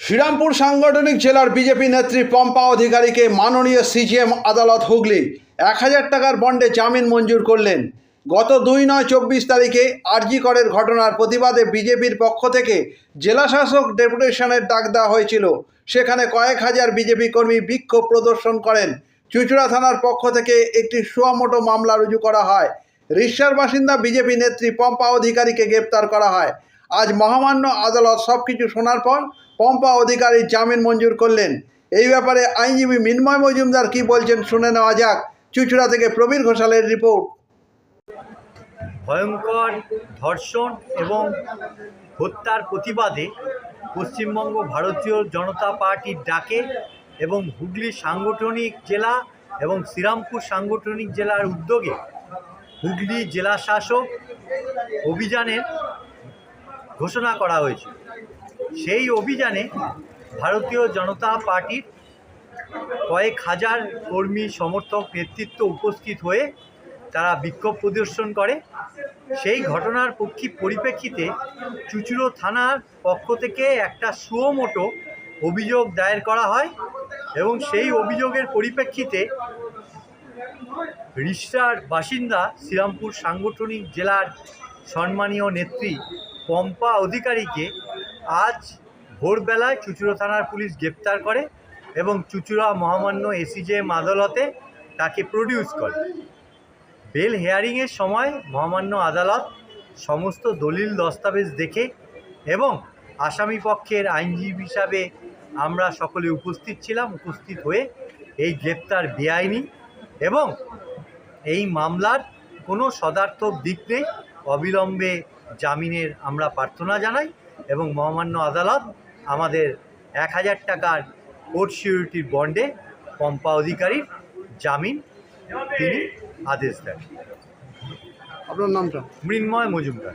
শ্রীরামপুর সাংগঠনিক জেলার বিজেপি নেত্রী পম্পা অধিকারীকে মাননীয় সিজিএম আদালত হুগলি এক হাজার টাকার বন্ডে জামিন মঞ্জুর করলেন। গত দুই নয় চব্বিশ তারিখে আরজি করের ঘটনার প্রতিবাদে বিজেপির পক্ষ থেকে জেলাশাসক ডেপুটেশনের ডাক দেওয়া হয়েছিল। সেখানে কয়েক হাজার বিজেপি কর্মী বিক্ষোভ প্রদর্শন করেন। চুচুড়া থানার পক্ষ থেকে একটি সুয়ামোটো মামলা রুজু করা হয়। রিষ্যার বাসিন্দা বিজেপি নেত্রী পম্পা অধিকারীকে গ্রেপ্তার করা হয়। আজ মহামান্য আদালত সব কিছু শোনার পর পম্পা অধিকারী জামিন মঞ্জুর করলেন। এই ব্যাপারে আইনজীবী মিন্ময় মজুমদার কি বলছেন শুনে নেওয়া যাক। চুচুড়া থেকে প্রবীর ঘোষালের রিপোর্ট। ভয়ঙ্কর ধর্ষণ এবং হত্যার প্রতিবাদে পশ্চিমবঙ্গ ভারতীয় জনতা পার্টির ডাকে এবং হুগলি সাংগঠনিক জেলা এবং শ্রীরামপুর সাংগঠনিক জেলার উদ্যোগে হুগলি জেলা শাসক অভিযানের ঘোষণা করা হয়েছে। সেই অভিযানে ভারতীয় জনতা পার্টির কয়েক হাজার কর্মী, সমর্থক, নেতৃত্ব উপস্থিত হয়ে তারা বিক্ষোভ প্রদর্শন করে। সেই ঘটনার পক্ষী পরিপ্রেক্ষিতে চুচুড়ো থানার পক্ষ থেকে একটা সুমোটো অভিযোগ দায়ের করা হয় এবং সেই অভিযোগের পরিপ্রেক্ষিতে রিষ্টার বাসিন্দা, শ্রীরামপুর সাংগঠনিক জেলার সম্মানীয় নেত্রী, পম্পা অধিকারীকে আজ ভোরবেলায় চুচুড়ো থানার পুলিশ গ্রেপ্তার করে এবং চুচুড়া মহামান্য এসিজেএম আদালতে তাকে প্রডিউস করে। বেল হেয়ারিংয়ের সময় মহামান্য আদালত সমস্ত দলিল দস্তাবেজ দেখে এবং আসামি পক্ষের আইনজীবী হিসাবে আমরা সকলে উপস্থিত ছিলাম, উপস্থিত হয়ে এই গ্রেপ্তার বেআইনি এবং এই মামলার কোনো সদার্থক দিক নেই। অবিলম্বে জামিনের আমরা প্রার্থনা জানাই। এবং মহামান্য আদালত আমাদের এক হাজার টাকার কোর্ট সিউরিটির বন্ডে পম্পা অধিকারী জামিন তিনি আদেশ দেন। আপনার নামটা? মৃন্ময় মজুমদার।